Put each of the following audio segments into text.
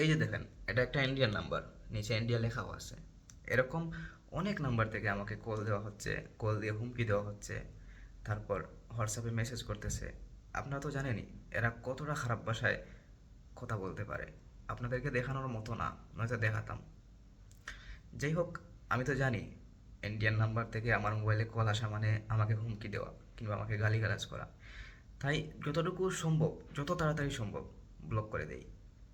এই যে দেখেন, এটা একটা ইন্ডিয়ান নাম্বার নিচে ইন্ডিয়া লেখাও আছে। এরকম অনেক নাম্বার থেকে আমাকে কল দেওয়া হচ্ছে কল দিয়ে হুমকি দেওয়া হচ্ছে, তারপর হোয়াটসঅ্যাপে মেসেজ করতেছে। আপনারা তো জানেনই, এরা কতটা খারাপ ভাষায় কথা বলতে পারে। আপনাদেরকে দেখানোর মতো না, নয়তো দেখাতাম। যাই হোক, আমি তো জানি ইন্ডিয়ান নাম্বার থেকে আমার মোবাইলে কল আসা মানে আমাকে হুমকি দেওয়া কিংবা আমাকে গালিগালাজ করা। তাই যতটুকু সম্ভব, যত তাড়াতাড়ি সম্ভব ব্লক করে দেই।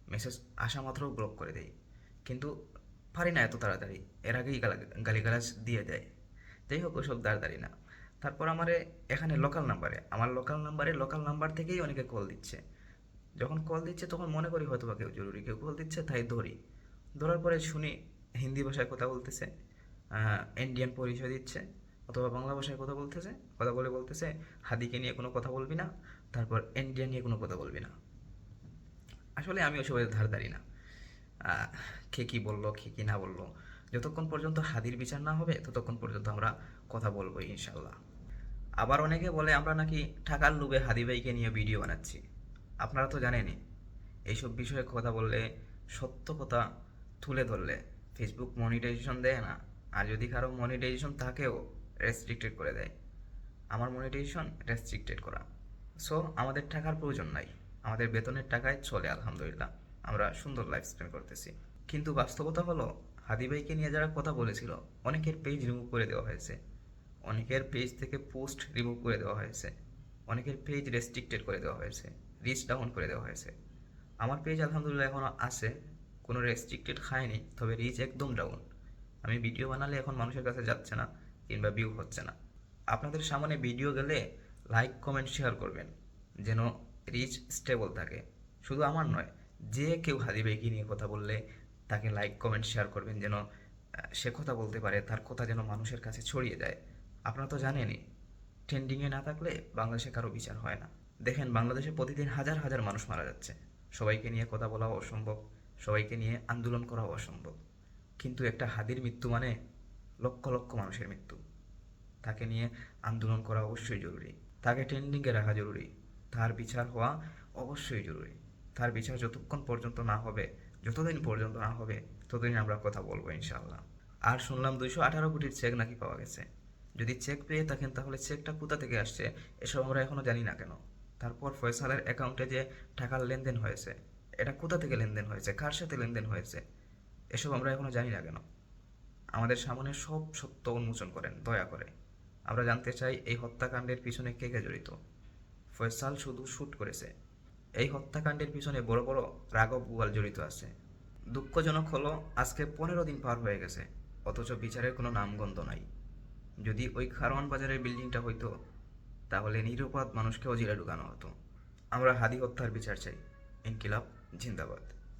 মেসেজ আসা মাত্র ব্লক করে দেই কিন্তু পারি না এত তাড়াতাড়ি। এর আগেই গালা- গালিগালাজ দিয়ে দেয়। যাই হোক, ওসব তাড়াতাড়ি না। তারপর আমার এখানে লোকাল নাম্বারে আমার লোকাল নাম্বারে লোকাল নাম্বার থেকেই অনেকে কল দিচ্ছে। যখন কল দিচ্ছে, তখন মনে করি হয়তো বা কেউ জরুরি। কেউ কল দিচ্ছে, তাই ধরি। ধরার পরে শুনি হিন্দি ভাষায় কথা বলতেছে ইন্ডিয়ান পরিচয় দিচ্ছে, অথবা বাংলা ভাষায় কথা বলতেছে, কথা বলে বলতেছে, হাদিকে নিয়ে কোনো কথা বলবি না, তারপর ইন্ডিয়ান নিয়ে কোনো কথা বলবি না। আসলে আমি ওসবের ধার ধারি না কে কী বলল, কে কী না বলল। যতক্ষণ পর্যন্ত হাদির বিচার না হবে, ততক্ষণ পর্যন্ত আমরা কথা বলব ইনশাল্লাহ আবার অনেকে বলে, আমরা নাকি টাকার লোভে হাদি ভাইকে নিয়ে ভিডিও বানাচ্ছি। আপনারা তো জানেনই, এইসব বিষয়ে কথা বললে সত্য কথা তুলে ধরলে ফেসবুক মনিটাইজেশন দেয় না। আর যদি কারও মনিটাইজেশন থাকেও রেস্ট্রিক্টেড করে দেয়। আমার মনিটাইজেশন রেস্ট্রিক্টেড করা। সো আমাদের টাকার প্রয়োজন নাই। আমাদের বেতনের টাকায় চলে, আলহামদুলিল্লাহ। আমরা সুন্দর লাইফ স্পেন্ড করতেছি। কিন্তু বাস্তবতা হলো, হাদি ভাইকে নিয়ে যারা কথা বলেছিল, অনেকের পেজ রিমুভ করে দেওয়া হয়েছে। অনেকের পেজ থেকে পোস্ট রিমুভ করে দেওয়া হয়েছে। অনেকের পেজ রেস্ট্রিক্টেড করে দেওয়া হয়েছে রিচ ডাউন করে দেওয়া হয়েছে। আমার পেজ আলহামদুলিল্লাহ এখনও আছে, কোনো রেস্ট্রিক্টেড খায়নি, তবে রিচ একদম ডাউন আমি ভিডিও বানালে এখন মানুষের কাছে যাচ্ছে না, কিংবা ভিউ হচ্ছে না। আপনাদের সামনে ভিডিও গেলে লাইক কমেন্ট শেয়ার করবেন। যেন রিচ স্টেবল থাকে। শুধু আমার নয়, যে কেউ হাদি ভাইকে নিয়ে কথা বললে তাকে লাইক কমেন্ট শেয়ার করবেন যেন সে কথা বলতে পারে, তার কথা যেন মানুষের কাছে ছড়িয়ে যায়। আপনারা তো জানেনই ট্রেন্ডিংয়ে না থাকলে বাংলাদেশে কারও বিচার হয় না। দেখেন, বাংলাদেশে প্রতিদিন হাজার হাজার মানুষ মারা যাচ্ছে। সবাইকে নিয়ে কথা বলাও অসম্ভব, সবাইকে নিয়ে আন্দোলন করাও অসম্ভব। কিন্তু একটা হাদির মৃত্যু মানে লক্ষ লক্ষ মানুষের মৃত্যু। তাকে নিয়ে আন্দোলন করা অবশ্যই জরুরি। তাকে ট্রেন্ডিংয়ে রাখা জরুরি। তার বিচার হওয়া অবশ্যই জরুরি। তার বিচার যতক্ষণ পর্যন্ত না হবে, যতদিন পর্যন্ত না হবে, ততদিন আমরা কথা বলব ইনশাল্লাহ আর শুনলাম দুইশো আঠারো কোটির চেক নাকি পাওয়া গেছে। যদি চেক পেয়ে থাকেন তাহলে চেকটা কোথা থেকে আসছে, এসব আমরা এখনও জানি না কেন। তারপর ফয়সালের অ্যাকাউন্টে যে টাকার লেনদেন হয়েছে, এটা কোথা থেকে লেনদেন হয়েছে, কার সাথে লেনদেন হয়েছে, এসব আমরা এখনও জানি না কেন। আমাদের সামনে সব সত্য উন্মোচন করেন, দয়া করে। আমরা জানতে চাই এই হত্যাকাণ্ডের পিছনে কে কে জড়িত। ফয়সাল শুধু শ্যুট করেছে। এই হত্যাকাণ্ডের পিছনে বড় বড় রাঘব গোয়াল জড়িত আছে। দুঃখজনক হলো, আজকে পনেরো দিন পার হয়ে গেছে, অথচ বিচারের কোনো নামগন্ধ নাই। যদি ওই খারওয়ান বাজারের বিল্ডিংটা হইতো, তাহলে নিরুপাত মানুষকেও জেলে ঢুকানো হতো। আমরা হাদি হত্যার বিচার চাই। ইনকিলাব, জিন্দাবাদ।